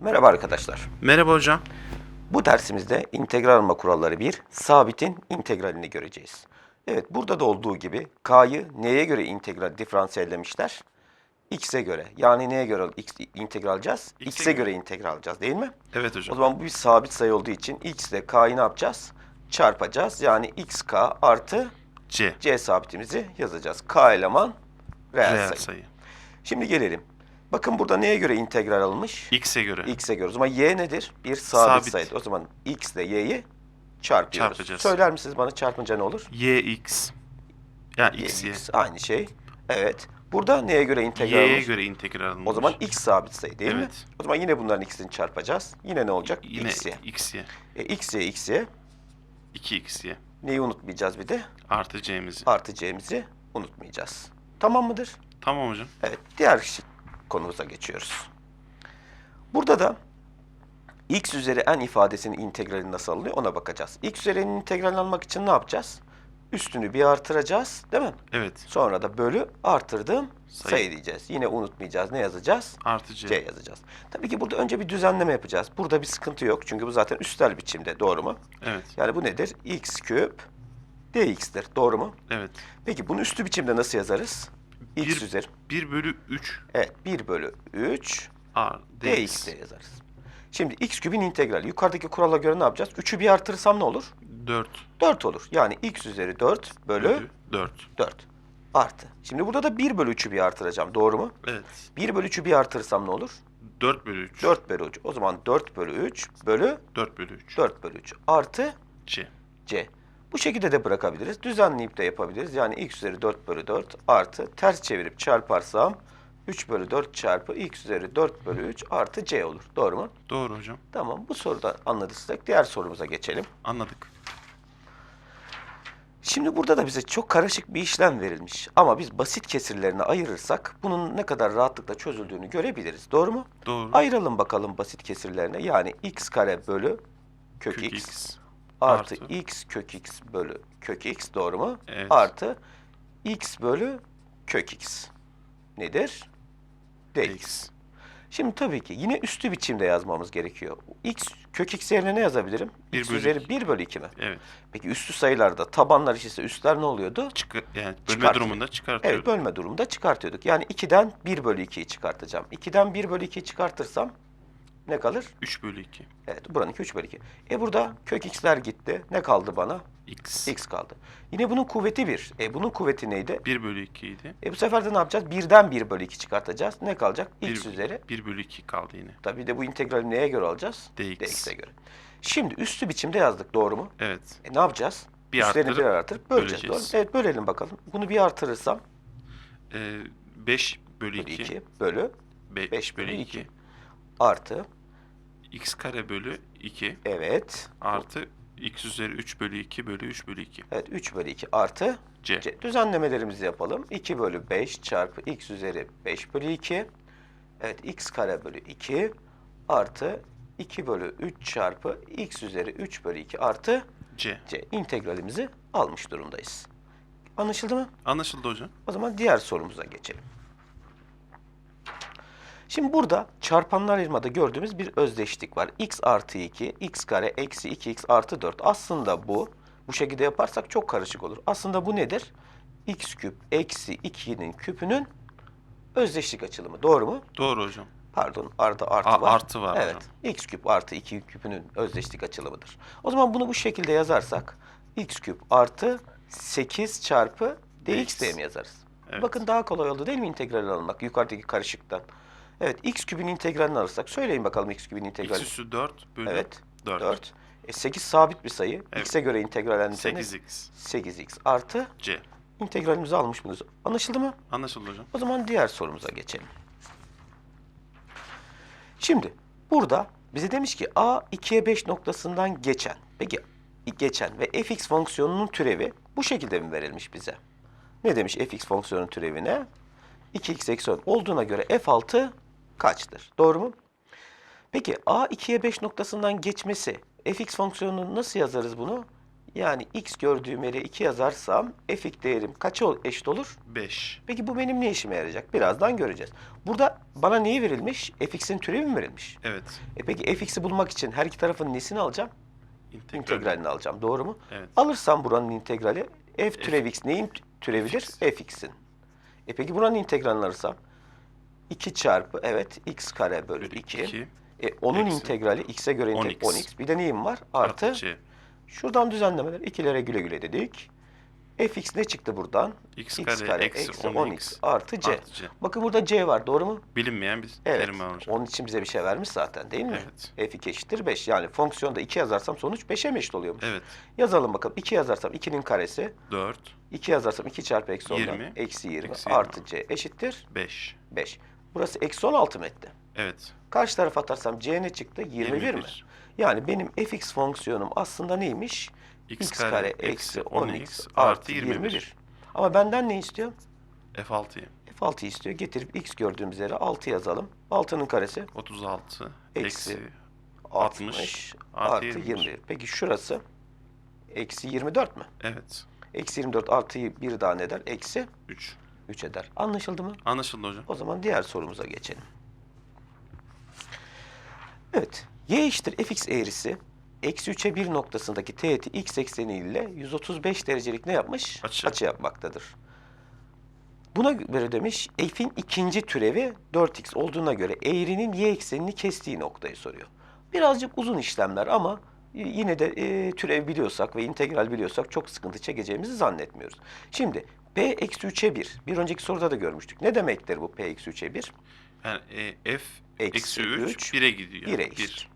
Merhaba arkadaşlar. Merhaba hocam. Bu dersimizde integral alma kuralları 1, sabitin integralini göreceğiz. Evet, burada da olduğu gibi k'yı neye göre integral diferansiyellemişler? x'e göre. Yani neye göre x integral alacağız? X'e göre integral alacağız değil mi? Evet O hocam. zaman bu bir sabit sayı olduğu için x ile k'yı ne yapacağız? Çarpacağız. Yani xk artı C. c sabitimizi yazacağız. k eleman reel, Reel sayı. sayı. Şimdi gelelim. Bakın burada neye göre integral alınmış? X'e göre. x'e göre. O zaman y nedir? Bir sabit, Sabit. sayıdır. O zaman x ile y'yi çarpıyoruz. Çarpacağız. Söyler misiniz bana çarpınca ne olur? YX. Yani X, Y. X aynı şey. Evet. Burada neye göre integral Y'ye olmuş? göre integral alınmış. O zaman x sabit sayı değil mi? Evet. O zaman yine bunların ikisini çarpacağız. Yine ne olacak? Yine x, y. X, Y. E, x, y, x, y. 2X, Y. Neyi unutmayacağız bir de? Artı C'mizi. Artı c'mizi unutmayacağız. Tamam mıdır? Tamam hocam. Evet, diğer konumuza geçiyoruz. Burada da x üzeri n ifadesinin integrali nasıl alınıyor ona bakacağız. x üzeri n'in integralini almak için ne yapacağız? Üstünü bir artıracağız, değil mi? Evet. Sonra da bölü artırdığım sayı, Sayı. diyeceğiz. Yine unutmayacağız. Ne yazacağız? Artı C. C yazacağız. Tabii ki burada önce bir düzenleme yapacağız. Burada bir sıkıntı yok. Çünkü bu zaten üstel biçimde. Doğru mu? Evet. Yani bu nedir? x küp dx'tir. Doğru mu? Evet. Peki bunu üstü biçimde nasıl yazarız? X Bir- üzeri. 1 bölü 3 Evet 1 bölü 3 R dx diye yazarız. Şimdi x kübün integrali. Yukarıdaki kurala göre ne yapacağız? 3'ü bir artırırsam ne olur? 4 4 olur. Yani x üzeri 4 bölü bölü 4. 4 artı. Şimdi burada da 1 bölü 3'ü bir artıracağım. Doğru mu? Evet. 1 bölü 3'ü bir artırırsam ne olur? 4 bölü 3. 4 bölü 3. O zaman 4 bölü 3 bölü 4 bölü 3. 4 bölü 3 artı C. c. Bu şekilde de bırakabiliriz. Düzenleyip de yapabiliriz. Yani x üzeri 4 bölü 4 artı ters çevirip çarparsam 3 bölü 4 çarpı x üzeri 4 bölü 3 artı c olur. Doğru mu? Doğru hocam. Tamam bu soruda anladıysak diğer sorumuza geçelim. Anladık. Şimdi burada da bize çok karışık bir işlem verilmiş. Ama biz basit kesirlerine ayırırsak bunun ne kadar rahatlıkla çözüldüğünü görebiliriz. Doğru mu? Doğru. Ayıralım bakalım basit kesirlerine. Yani x kare bölü kök, Kök x, X. artı, artı. x kök x bölü kök x doğru mu? Evet. Artı x bölü kök x. Nedir? dx. X. Şimdi tabii ki yine üstü biçimde yazmamız gerekiyor. x kök x yerine ne yazabilirim? Bir x bölü üzeri iki. 1 bölü 2 mi? Evet. Peki üstü sayılarda tabanlar eşitse üstler ne oluyordu? Çıkı yani bölme durumunda çıkartıyoruz. Evet bölme durumunda çıkartıyorduk. Yani 2'den 1 bölü 2'yi çıkartacağım. 2'den 1 bölü 2'yi çıkartırsam ne kalır? 3 bölü 2. Evet buranınki 3 bölü 2. E burada kök x'ler gitti. Ne kaldı bana? X. x kaldı. Yine bunun kuvveti 1. E bunun kuvveti neydi? 1 bölü 2 idi. E bu sefer de ne yapacağız? 1'den 1 bölü 2 çıkartacağız. Ne kalacak? x 1, üzeri. 1 bölü 2 kaldı yine. Tabii de bu integrali neye göre alacağız? dx. dx'e göre. Şimdi üstü biçimde yazdık doğru mu? Evet. E ne yapacağız? Bir Üstlerini arttırıp birer artırıp böleceğiz. böleceğiz. Doğru? Evet bölelim bakalım. Bunu bir artırırsam Ee, 5 bölü bölü 2. 2 bölü 5 beş bölü bölü 2. artı X kare bölü 2 evet artı x üzeri 3 bölü 2 bölü 3 bölü 2. evet 3 bölü 2 artı C. c. Düzenlemelerimizi yapalım. 2 bölü 5 çarpı x üzeri 5 bölü 2 evet x kare bölü 2 artı 2 bölü 3 çarpı x üzeri 3 bölü 2 artı C. c. integralimizi almış durumdayız. Anlaşıldı mı? Anlaşıldı hocam. O zaman diğer sorumuza geçelim. Şimdi burada çarpanlar ayırmada gördüğümüz bir özdeşlik var. x artı 2, x kare eksi 2x artı 4. Aslında bu, bu şekilde yaparsak çok karışık olur. Aslında bu nedir? x küp eksi 2'nin küpünün özdeşlik açılımı. Doğru mu? Doğru hocam. Pardon, artı artı A- var. artı var Evet, x küp artı 2 küpünün özdeşlik açılımıdır. O zaman bunu bu şekilde yazarsak x küp artı 8 çarpı dx diye mi yazarız? Evet. Bakın daha kolay oldu değil mi integral almak yukarıdaki karışıktan? Evet, x küpün integralini alırsak söyleyin bakalım x küpün X integralini. üssü 4 bölü Evet, 4. 4. E, 8 sabit bir sayı. Evet. x'e göre integrallendirseniz 8x. 8x artı C. integralimizi almış bunuz. Anlaşıldı mı? Anlaşıldı hocam. O zaman diğer sorumuza geçelim. Şimdi burada bize demiş ki a 2'ye 5 noktasından geçen. Peki geçen ve fx fonksiyonunun türevi bu şekilde mi verilmiş bize? Ne demiş fx fonksiyonun türevine? 2x eksi 10 olduğuna göre f6 kaçtır? Doğru mu? Peki a 2'ye 5 noktasından geçmesi fx fonksiyonunu nasıl yazarız bunu? Yani x gördüğüm yere 2 yazarsam fx değerim kaça eşit olur? 5. Peki bu benim ne işime yarayacak? Birazdan göreceğiz. Burada bana neyi verilmiş? fx'in türevi mi verilmiş? Evet. E peki fx'i bulmak için her iki tarafın nesini alacağım? İntegral. İntegralini alacağım. Doğru mu? Evet. Alırsam buranın integrali f türev x neyin türevidir? fx. fx'in. E peki buranın integralini alırsam 2 çarpı evet x kare bölü Bölü 2. 2. E, onun Eksi. integrali x'e göre inte- 10x. 10x. Bir de neyim var? Artı. Artı C. Şuradan düzenlemeler. ikilere güle güle dedik. fx ne çıktı buradan? X kare eksi 10x artı c. artı C. Bakın burada c var doğru mu? Bilinmeyen bir Evet. terim var hocam. Onun için bize bir şey vermiş zaten değil mi? Evet. f2 eşittir 5. Yani fonksiyonda 2 yazarsam sonuç 5'e mi eşit oluyormuş? Evet. Yazalım bakalım. 2 yazarsam 2'nin karesi. 4, 2 yazarsam 2 çarpı eksi 10'dan 20, eksi 20 eksi 20. artı c eşittir 5. 5. Burası eksi 16 mı etti? Evet. Karşı tarafa atarsam c ne çıktı? 21, mi? Yani benim fx fonksiyonum aslında neymiş? X kare eksi 10x artı artı 21. 21. Ama benden ne istiyor? F6'yı. F6 istiyor. Getirip x gördüğümüz yere 6 yazalım. 6'nın karesi 36 Eksi eksi 60, 60 artı, artı 21. 21. Peki şurası eksi 24 mü? Evet. Eksi 24 artıyı bir daha ne eder? Eksi 3. 3 eder. Anlaşıldı mı? Anlaşıldı hocam. O zaman diğer sorumuza geçelim. Evet. Y eşittir fx eğrisi eksi 3'e 1 noktasındaki teğeti x ekseni ile 135 derecelik ne yapmış? Açı. yapmaktadır. Buna göre demiş f'in ikinci türevi 4x olduğuna göre eğrinin y eksenini kestiği noktayı soruyor. Birazcık uzun işlemler ama yine de e, türev biliyorsak ve integral biliyorsak çok sıkıntı çekeceğimizi zannetmiyoruz. Şimdi p eksi 3'e 1. Bir önceki soruda da görmüştük. Ne demektir bu p eksi 3'e 1? Yani e, F Eksi eksi 3 üç, 1'e gidiyor. bire Bir. eşit.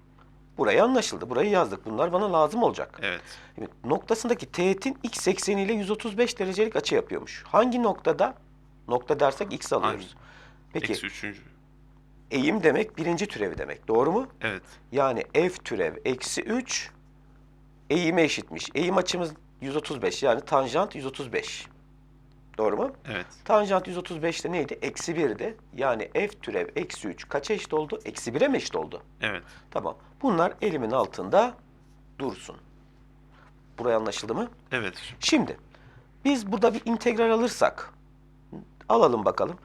Burayı anlaşıldı. Burayı yazdık. Bunlar bana lazım olacak. Evet. Şimdi noktasındaki teğetin x ekseniyle 135 derecelik açı yapıyormuş. Hangi noktada? Nokta dersek x alıyoruz. Peki Eksi 3. eğim demek birinci türevi demek. Doğru mu? Evet. Yani f türev eksi 3 eğime eşitmiş. Eğim açımız 135 yani tanjant 135. Doğru mu? Evet. Tanjant 135 de neydi? Eksi 1'di. Yani f türev eksi 3 kaça eşit oldu? Eksi 1'e mi eşit oldu? Evet. Tamam. Bunlar elimin altında dursun. Buraya anlaşıldı mı? Evet. Şimdi biz burada bir integral alırsak alalım bakalım.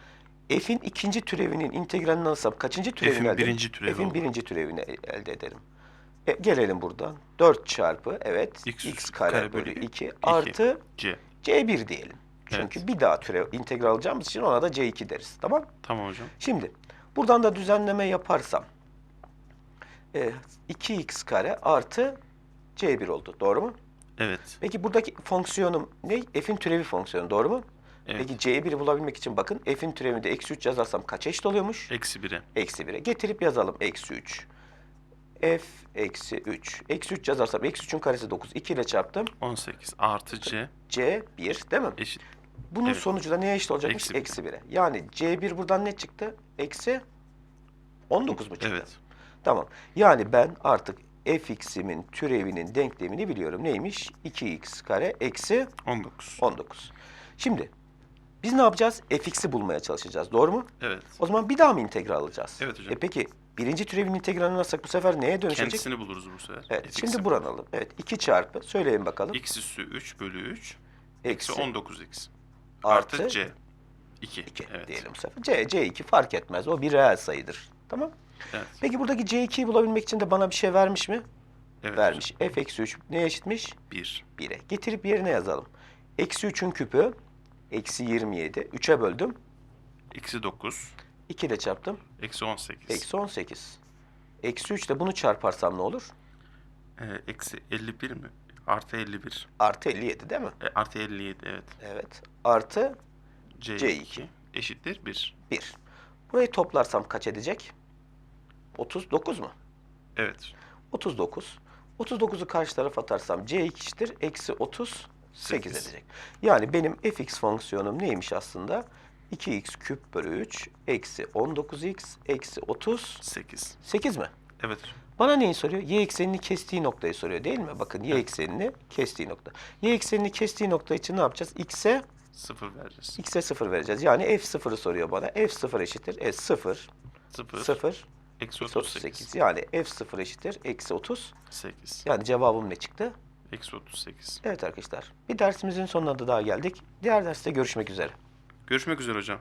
F'in ikinci türevinin integralini alırsam kaçıncı türevini F'in elde ederim? birinci türevi F'in birinci türevini elde ederim. E, gelelim buradan. 4 çarpı evet X x, kare, kare bölü bölü 2 iki. artı C. c1 diyelim. Çünkü bir daha türev integral alacağımız için ona da c2 deriz. Tamam? Tamam hocam. Şimdi buradan da düzenleme yaparsam e, 2x kare artı c1 oldu. Doğru mu? Evet. Peki buradaki fonksiyonum ne? F'in türevi fonksiyonu doğru mu? Evet. Peki C'yi bulabilmek için bakın F'in türevinde eksi 3 yazarsam kaç eşit oluyormuş? Eksi 1'e. Eksi 1'e. Getirip yazalım eksi 3. F eksi 3. Eksi 3 yazarsam eksi 3'ün karesi 9. 2 ile çarptım. 18 artı C C 1 değil mi? eşit. Bunun evet. sonucu da neye eşit olacakmış? Eksi bir. Eksi 1'e. Yani C1 buradan ne çıktı? Eksi 19 mu çıktı? Evet. Tamam. Yani ben artık fx'imin türevinin denklemini biliyorum. Neymiş? 2x kare eksi 19. 19. Şimdi biz ne yapacağız? fx'i bulmaya çalışacağız. Doğru mu? Evet. O zaman bir daha mı integral alacağız? Evet hocam. E peki birinci türevin integralini alırsak bu sefer neye dönüşecek? Kendisini buluruz bu sefer. Evet. Fx'i. Şimdi buranı alalım. Evet. 2 çarpı. Söyleyin bakalım. X üssü 3 bölü 3 Eksi eksi 19x. Artı, Artı C. 2. 2 Evet. diyelim bu sefer. C, C2 fark etmez. O bir reel sayıdır. Tamam. Evet. Peki buradaki C2'yi bulabilmek için de bana bir şey vermiş mi? Evet vermiş. f eksi 3 neye eşitmiş? 1. 1'e. Getirip yerine yazalım. Eksi 3'ün küpü eksi 27. 3'e böldüm. Eksi 9. 2 ile çarptım. Eksi 18. Eksi 18. Eksi 3 ile bunu çarparsam ne olur? Ee, eksi 51 mi? Artı 51. Artı 57 değil mi? E, artı 57 evet. Evet. Artı C2, C2. eşittir 1. 1. Burayı toplarsam kaç edecek? 39 mu? Evet. 39. 39'u karşı tarafa atarsam c eşittir eksi 38 Sekiz. edecek. Yani benim fx fonksiyonum neymiş aslında? 2x küp bölü 3 eksi 19x eksi 38 8. mi? Evet. Bana neyi soruyor? Y eksenini kestiği noktayı soruyor değil mi? Bakın y eksenini kestiği nokta. Y eksenini kestiği nokta için ne yapacağız? X'e 0 vereceğiz. x'e 0 vereceğiz. Yani f0'ı soruyor bana. f0 eşittir. E 0 0. 0 Eksi eksi 38. 38. Yani f0 eşittir. Eksi 30. 8. Yani cevabım ne çıktı? Eksi 38. Evet arkadaşlar bir dersimizin sonuna da daha geldik. Diğer derste görüşmek üzere. Görüşmek üzere hocam.